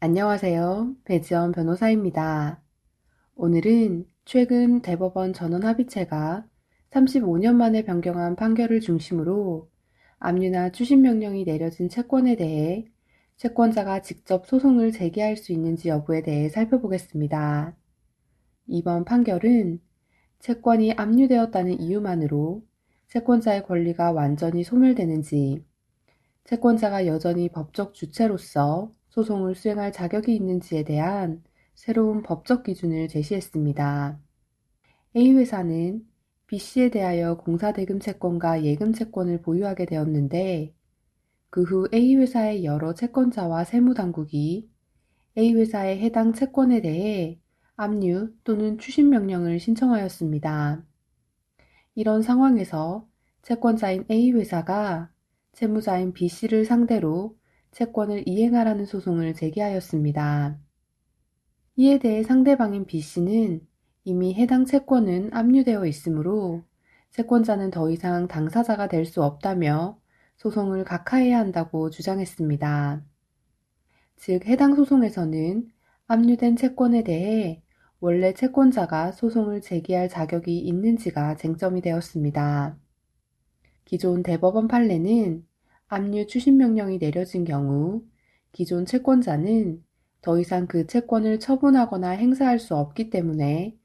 안녕하세요. 배지연 변호사입니다. 오늘은 최근 대법원 전원 합의체가 35년 만에 변경한 판결을 중심으로 압류나 추심 명령이 내려진 채권에 대해 채권자가 직접 소송을 제기할 수 있는지 여부에 대해 살펴보겠습니다. 이번 판결은 채권이 압류되었다는 이유만으로 채권자의 권리가 완전히 소멸되는지, 채권자가 여전히 법적 주체로서 소송을 수행할 자격이 있는지에 대한 새로운 법적 기준을 제시했습니다. A회사는 B씨에 대하여 공사대금 채권과 예금 채권을 보유하게 되었는데 그 후 A회사의 여러 채권자와 세무당국이 A회사의 해당 채권에 대해 압류 또는 추심 명령을 신청하였습니다. 이런 상황에서 채권자인 A회사가 채무자인 B씨를 상대로 채권을 이행하라는 소송을 제기하였습니다. 이에 대해 상대방인 B씨는 이미 해당 채권은 압류되어 있으므로 채권자는 더 이상 당사자가 될 수 없다며 소송을 각하해야 한다고 주장했습니다. 즉, 해당 소송에서는 압류된 채권에 대해 원래 채권자가 소송을 제기할 자격이 있는지가 쟁점이 되었습니다. 기존 대법원 판례는 압류 추심 명령이 내려진 경우 기존 채권자는 더 이상 그 채권을 처분하거나 행사할 수 없기 때문에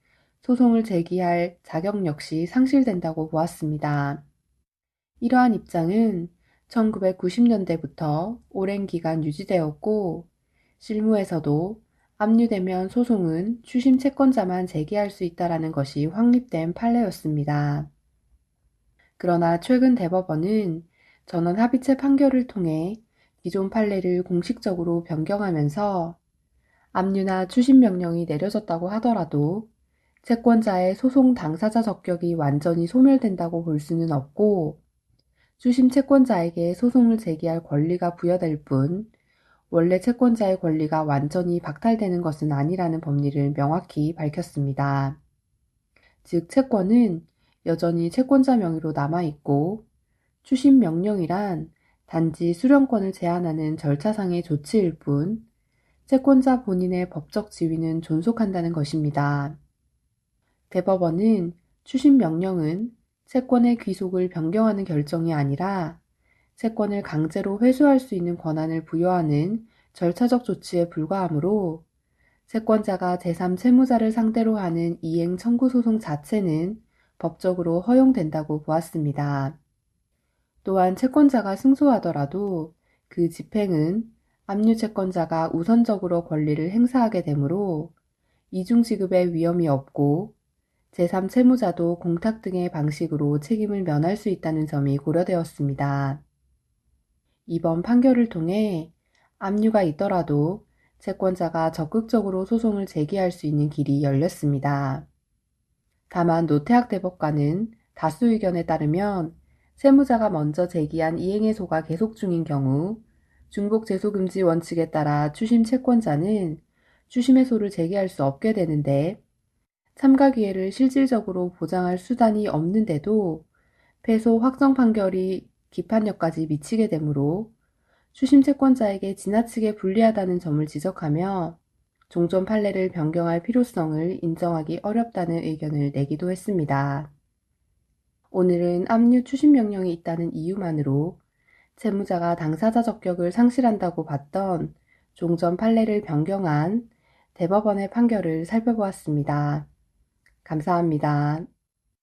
소송을 제기할 자격 역시 상실된다고 보았습니다. 이러한 입장은 1990년대부터 오랜 기간 유지되었고 실무에서도 압류되면 소송은 추심 채권자만 제기할 수 있다라는 것이 확립된 판례였습니다. 그러나 최근 대법원은 전원 합의체 판결을 통해 기존 판례를 공식적으로 변경하면서 압류나 추심 명령이 내려졌다고 하더라도 채권자의 소송 당사자 적격이 완전히 소멸된다고 볼 수는 없고 추심 채권자에게 소송을 제기할 권리가 부여될 뿐 원래 채권자의 권리가 완전히 박탈되는 것은 아니라는 법리를 명확히 밝혔습니다. 즉 채권은 여전히 채권자 명의로 남아있고 추심 명령이란 단지 수령권을 제한하는 절차상의 조치일 뿐 채권자 본인의 법적 지위는 존속한다는 것입니다. 대법원은 추심 명령은 채권의 귀속을 변경하는 결정이 아니라 채권을 강제로 회수할 수 있는 권한을 부여하는 절차적 조치에 불과하므로 채권자가 제3 채무자를 상대로 하는 이행 청구 소송 자체는 법적으로 허용된다고 보았습니다. 또한 채권자가 승소하더라도 그 집행은 압류 채권자가 우선적으로 권리를 행사하게 되므로 이중지급의 위험이 없고 제3 채무자도 공탁 등의 방식으로 책임을 면할 수 있다는 점이 고려되었습니다. 이번 판결을 통해 압류가 있더라도 채권자가 적극적으로 소송을 제기할 수 있는 길이 열렸습니다. 다만 노태학 대법관은 다수 의견에 따르면 세무자가 먼저 제기한 이행해소가 계속 중인 경우 중복 제소금지 원칙에 따라 추심 채권자는 추심해소를 제기할 수 없게 되는데 참가 기회를 실질적으로 보장할 수단이 없는데도 패소 확정 판결이 기판력까지 미치게 되므로 추심 채권자에게 지나치게 불리하다는 점을 지적하며 종전 판례를 변경할 필요성을 인정하기 어렵다는 의견을 내기도 했습니다. 오늘은 압류 추심 명령이 있다는 이유만으로 채무자가 당사자 적격을 상실한다고 봤던 종전 판례를 변경한 대법원의 판결을 살펴보았습니다. 감사합니다.